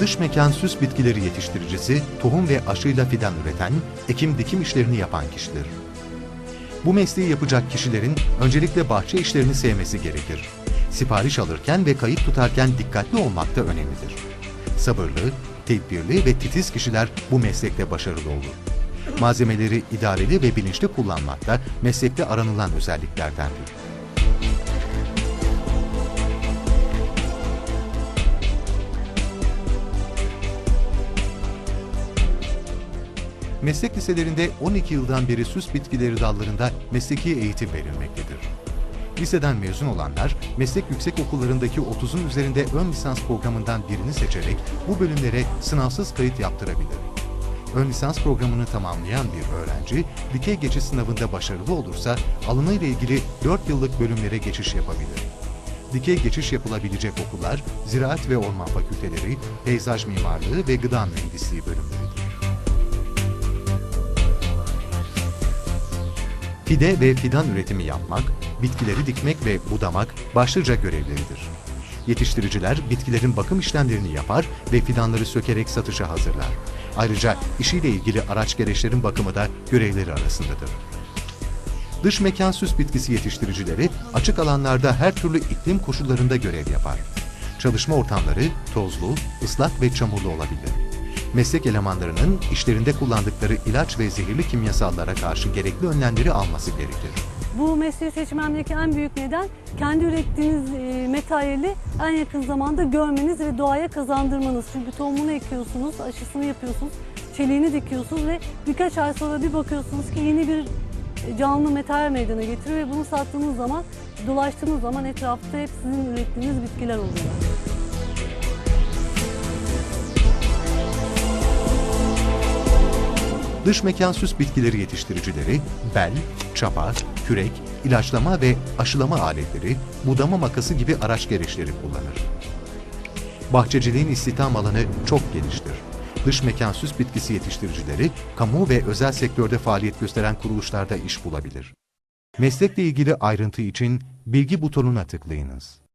Dış mekan süs bitkileri yetiştiricisi, tohum ve aşıyla fidan üreten, ekim dikim işlerini yapan kişidir. Bu mesleği yapacak kişilerin öncelikle bahçe işlerini sevmesi gerekir. Sipariş alırken ve kayıt tutarken dikkatli olmak da önemlidir. Sabırlı, tedbirli ve titiz kişiler bu meslekte başarılı olur. Malzemeleri idareli ve bilinçli kullanmak da meslekte aranılan özelliklerdendir. Meslek liselerinde 12 yıldan beri süs bitkileri dallarında mesleki eğitim verilmektedir. Liseden mezun olanlar, meslek yüksek okullarındaki 30'un üzerinde ön lisans programından birini seçerek bu bölümlere sınavsız kayıt yaptırabilir. Ön lisans programını tamamlayan bir öğrenci, dikey geçiş sınavında başarılı olursa alanıyla ilgili 4 yıllık bölümlere geçiş yapabilir. Dikey geçiş yapılabilecek okullar, Ziraat ve Orman Fakülteleri, Peyzaj Mimarlığı ve Gıda Mühendisliği bölümleridir. Fide ve fidan üretimi yapmak, bitkileri dikmek ve budamak başlıca görevleridir. Yetiştiriciler bitkilerin bakım işlemlerini yapar ve fidanları sökerek satışa hazırlar. Ayrıca işiyle ilgili araç gereçlerin bakımı da görevleri arasındadır. Dış mekan süs bitkisi yetiştiricileri açık alanlarda her türlü iklim koşullarında görev yapar. Çalışma ortamları tozlu, ıslak ve çamurlu olabilir. Meslek elemanlarının işlerinde kullandıkları ilaç ve zehirli kimyasallara karşı gerekli önlemleri alması gerekir. Bu mesleği seçmemdeki en büyük neden kendi ürettiğiniz e, materyali en yakın zamanda görmeniz ve doğaya kazandırmanız. Çünkü tohumunu ekiyorsunuz, aşısını yapıyorsunuz, çeliğini dikiyorsunuz ve birkaç ay sonra bir bakıyorsunuz ki yeni bir e, canlı materyal meydana getiriyor ve bunu sattığınız zaman, dolaştığınız zaman etrafta hep sizin ürettiğiniz bitkiler oluyor. Dış mekan süs bitkileri yetiştiricileri bel, çapa, kürek, ilaçlama ve aşılama aletleri, budama makası gibi araç gereçleri kullanır. Bahçeciliğin istihdam alanı çok geniştir. Dış mekan süs bitkisi yetiştiricileri, kamu ve özel sektörde faaliyet gösteren kuruluşlarda iş bulabilir. Meslekle ilgili ayrıntı için bilgi butonuna tıklayınız.